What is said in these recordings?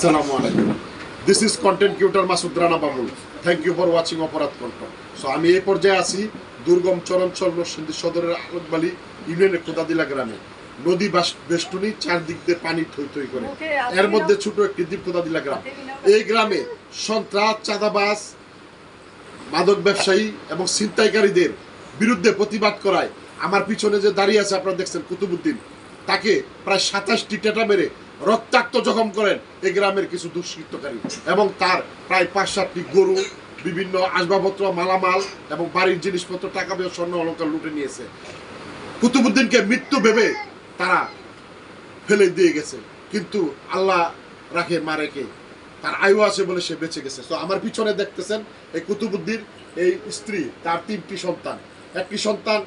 আসসালামু আলাইকুম। This is content creator Masud Rana Babul thank you for watching Oporadh Kontho. So আমি এই পর্যায়ে আছি দুর্গম চরণচল নরসিংদী সদরের আলোকবালি ইউনিয়নের কোদাদিলা গ্রামে। নদী বাস- বেষ্টনী চারদিক দিয়ে পানি থই থই করে। এর মধ্যে ছোট একটি দ্বীপ কোদাদিলা গ্রাম। এই গ্রামে সন্ত্রাস চাঁদাবাস মাদক ব্যবসায়ী এবং ছিনতাইকারীদের বিরুদ্ধে প্রতিবাদ করায় আমার পিছনে যে দাঁড়িয়ে আছে আপনারা দেখছেন কুতুবুদ্দিন। তাকে প্রায় সাতাশটি টেটা মেরে রক্তাক্ত জখম করেন এই গ্রামের কিছু দুষ্কৃতকারী এবং তার প্রায় পাঁচ সাতটি গরু, বিভিন্ন আসবাবপত্র, মালামাল এবং বাড়ির জিনিসপত্র, টাকা পয়সা স্বর্ণ অলঙ্কার লুটে নিয়েছে। কুতুবুদ্দিনকে মৃত্যু ভেবে তারা ফেলে দিয়ে গেছে। কিন্তু আল্লাহ রাখে মারেকে তার আয়ু আছে বলে সে বেঁচে গেছে। তো আমার পিছনে দেখতেছেন এই কুতুবুদ্দিন, এই স্ত্রী, তার তিনটি সন্তান। একটি সন্তান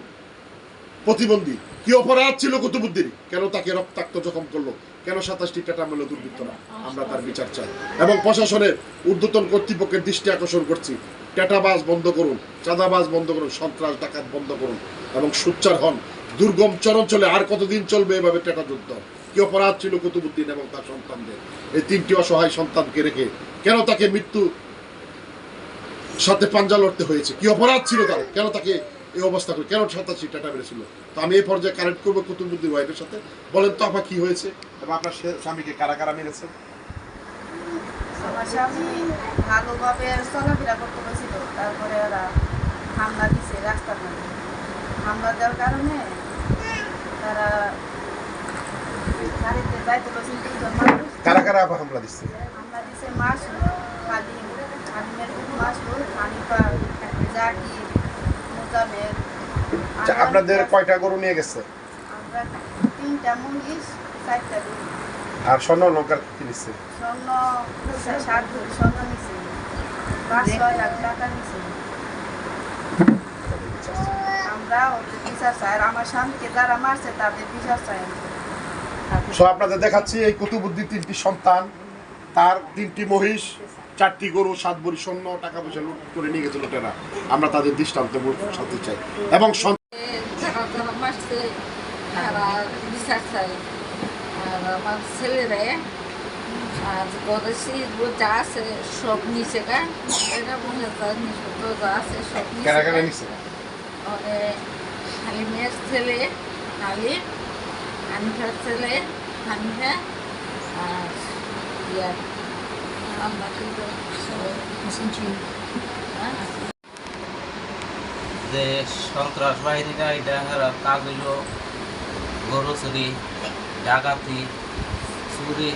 প্রতিবন্ধী। কি অপরাধ ছিল কুতুবুদ্দিন? কেন তাকে রক্তাক্ত জখম করল? কেন সাতাশটি টাটা মেলো দুর্বৃত্তরা আমরা তার বিচার চাই। এবং প্রশাসনের ঊর্ধ্বতন কর্তৃপক্ষের দৃষ্টি আকর্ষণ করছি। টেটাবাজ বন্ধ করুন, চাঁদাবাজ বন্ধ করুন, সন্ত্রাস, ডাকাত বন্ধ করুন এবং সুচ্চার হন। দুর্গম চরঞ্চলে আর কতদিন চলবে এভাবে টেটা যুদ্ধ? কি অপরাধ ছিল কুতুবুদ্দিন এবং তার সন্তানদের? এই তিনটি অসহায় সন্তানকে রেখে কেন তাকে মৃত্যু সাথে পাঞ্জা লড়তে হয়েছে? কি অপরাধ ছিল তার? কেন তাকে এই অবস্থা করে? কেন সাতাশি টাটা মেরেছিল? তো আমি এই পর্যায়ে কানেক্ট করব কুতুবুদ্দিন ওয়াইফের সাথে। বলেন তো আপা কি হয়েছে? এবং আপনার স্বামীকে কারা কারা মেরেছে? আমার স্বামী ভালোভাবে চলাফেরা করতে পারছিল তারপরে ওরা হামলা দিছে রাস্তার মধ্যে। হামলা দেওয়ার কারণে তারা গাড়িতে যাইতে পারছিল দুজন মানুষ। কারা কারা আপা হামলা দিচ্ছে হামলা দিছে মাসুদ হালিম হালিমের মাসুদ হানিফা জাকি মোজামের আচ্ছা, আপনাদের কয়টা গরু নিয়ে গেছে? আমরা তিনটা মহিষ চারটা গরু। আর স্বর্ণ অলঙ্কার কি দিচ্ছে স্বর্ণ ষাট স্বর্ণ নিছে। পাঁচ ছয় লাখ টাকা নিছে। আমরা ওদের বিচার চাই। আমার স্বামীকে যারা মারছে তাদের বিচার চাই সো আপনাদের দেখাচ্ছি এই কুতুবুদ্দিন তিনটি সন্তান। তার তিনটি মহিষ। চারটি গরু সাত ভরি স্বর্ণ টাকা পয়সা লুট করে নিয়ে গেছে লোটেরা আমরা তাদের দৃষ্টান্ত সাথে চাই। এবং আমার ছেলেরা আর গদেশি যা আছে সব নিচে গা এটা মনে হয় নিষিদ্ধ যা আছে সব নিচে কারা কারা নিচ্ছে ওরে হালিমের ছেলে হানিফার ছেলে হানিফা আর ইয়ার আমরা কিন্তু যে সন্ত্রাস বাহিনীরা এটা কাজ হইল গরু চুরি ডাকাতি চুরি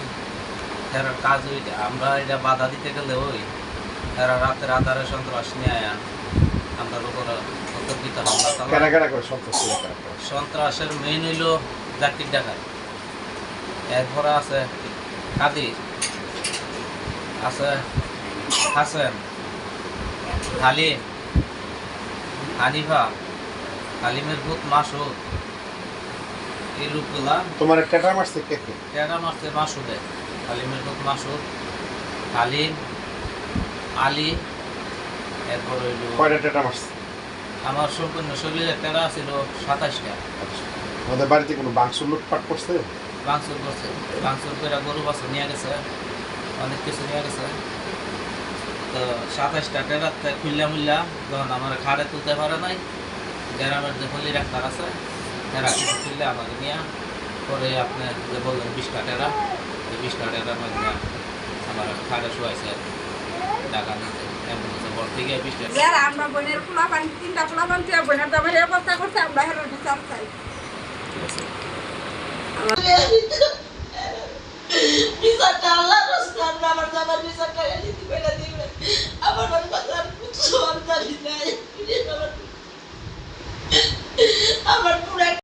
এরা কাজ আমরা এটা বাধা দিতে গেলে ওই এরা রাতের আধারে সন্ত্রাস নিয়ে আয়া আমরা উপর অতর্কিত হামলা? সন্ত্রাসের মেইন হইল জাকির ডাকাত। এরপরে আছে কাদির। আছে হাসেন হালিম হানিফা হালিমের ভূত মাসুদ। এই লোকগুলা তোমার টেটা মারছে কে কে? টেরা মারছে মাসুদে। হালিমের ভূত মাসুদ হালিম আলী এরপর হইল কয়টা টেটা মারছে আমার সম্পূর্ণ শরীরে টেরা ছিল সাতাশটা। আমাদের বাড়িতে কোনো বাংশ লুটপাট করছে? বাংসুর করছে। বাংসুর করে গরু বাছুর নিয়ে গেছে। অনেক কিছু নিয়ে গেছে। তো সাতাশটা টেরাতে খুললা মুল্লা যখন আমার খাড়ে তুলতে পারে নাই গ্রামের যে হলি ডাক্তার আছে এরা কিছু খুললে আমাকে নিয়ে পরে আপনি যে বললেন বিশটা টেরা এই বিশটা টেরার মধ্যে আমার খাড়ে শুয়াইছে টাকা নিতে। যারা আমরা বোনের খোলা পানি তিনটা খোলা পানি বোনের দামের অবস্থা করছে আমরা হেরো বিচার চাই camisa que